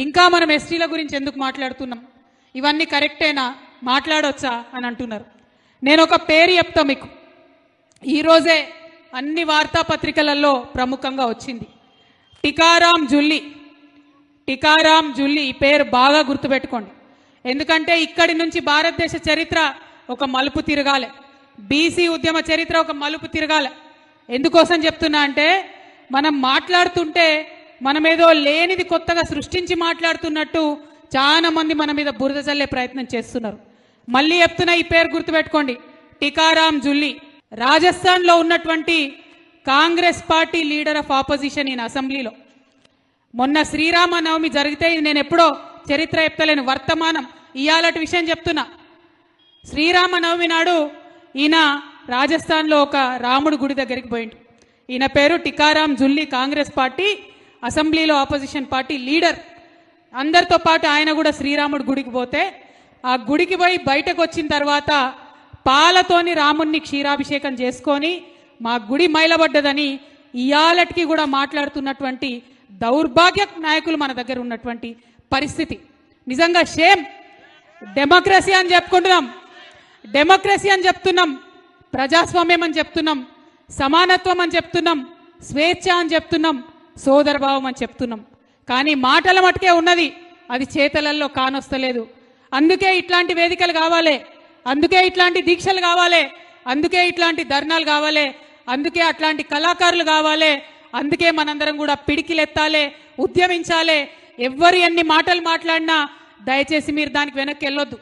ఇంకా మనం ఎస్టీల గురించి ఎందుకు మాట్లాడుతున్నాం? ఇవన్నీ కరెక్టేనా? మాట్లాడొచ్చా? అని అంటున్నారు. నేను ఒక పేరు చెప్తా మీకు. ఈరోజే అన్ని వార్తాపత్రికలలో ప్రముఖంగా వచ్చింది. టికారాం జుల్లి. టికారాం జుల్లి ఈ పేరు బాగా గుర్తుపెట్టుకోండి. ఎందుకంటే ఇక్కడి నుంచి భారతదేశ చరిత్ర ఒక మలుపు తిరగాలి. బీసీ ఉద్యమ చరిత్ర ఒక మలుపు తిరగాలి. ఎందుకోసం చెప్తున్నా అంటే మనం మాట్లాడుతుంటే మనమేదో లేనిది కొత్తగా సృష్టించి మాట్లాడుతున్నట్టు చాలా మంది మన మీద బురద చల్లే ప్రయత్నం చేస్తున్నారు. మళ్ళీ చెప్తున్నా ఈ పేరు గుర్తుపెట్టుకోండి. టికారాం జుల్లి. రాజస్థాన్లో ఉన్నటువంటి Congress party leader of opposition ఈయన అసెంబ్లీలో. మొన్న శ్రీరామ నవమి జరిగితే నేను ఎప్పుడో చరిత్ర చెప్తలేను వర్తమానం. ఇయాలటి విషయం చెప్తున్నా. శ్రీరామ నవమి నాడు ఈయన రాజస్థాన్లో ఒక రాముడు గుడి దగ్గరికి పోయిండు. ఈయన పేరు టికారాం జుల్లి కాంగ్రెస్ పార్టీ అసెంబ్లీలో ఆపోజిషన్ పార్టీ లీడర్. అందరితో పాటు ఆయన కూడా శ్రీరాముడు గుడికి పోతే ఆ గుడికి పోయి బయటకు వచ్చిన తర్వాత పాలతోని రాముణ్ణి క్షీరాభిషేకం చేసుకొని మా గుడి మైలబడ్డదని ఇయాలటికి కూడా మాట్లాడుతున్నటువంటి దౌర్భాగ్య నాయకులు మన దగ్గర ఉన్నటువంటి పరిస్థితి. నిజంగా షేమ్ డెమోక్రసీ అని చెప్పుకుంటున్నాం. డెమోక్రసీ అని చెప్తున్నాం. ప్రజాస్వామ్యం అని చెప్తున్నాం. సమానత్వం అని చెప్తున్నాం. స్వేచ్ఛ అని చెప్తున్నాం. సోదరభావం అని చెప్తున్నాం. కానీ మాటల మటుకే ఉన్నది. అది చేతలల్లో కానొస్తలేదు. అందుకే ఇట్లాంటి వేదికలు కావాలి. అందుకే ఇట్లాంటి దీక్షలు కావాలి. అందుకే ఇట్లాంటి ధర్నాలు కావాలి. అందుకే అట్లాంటి కళాకారులు కావాలి. అందుకే మనందరం కూడా పిడికిలెత్తాలి ఉద్యమించాలి. ఎవ్వరు ఎన్ని మాటలు మాట్లాడినా దయచేసి మీరు దానికి వెనక్కి వెళ్ళొద్దు.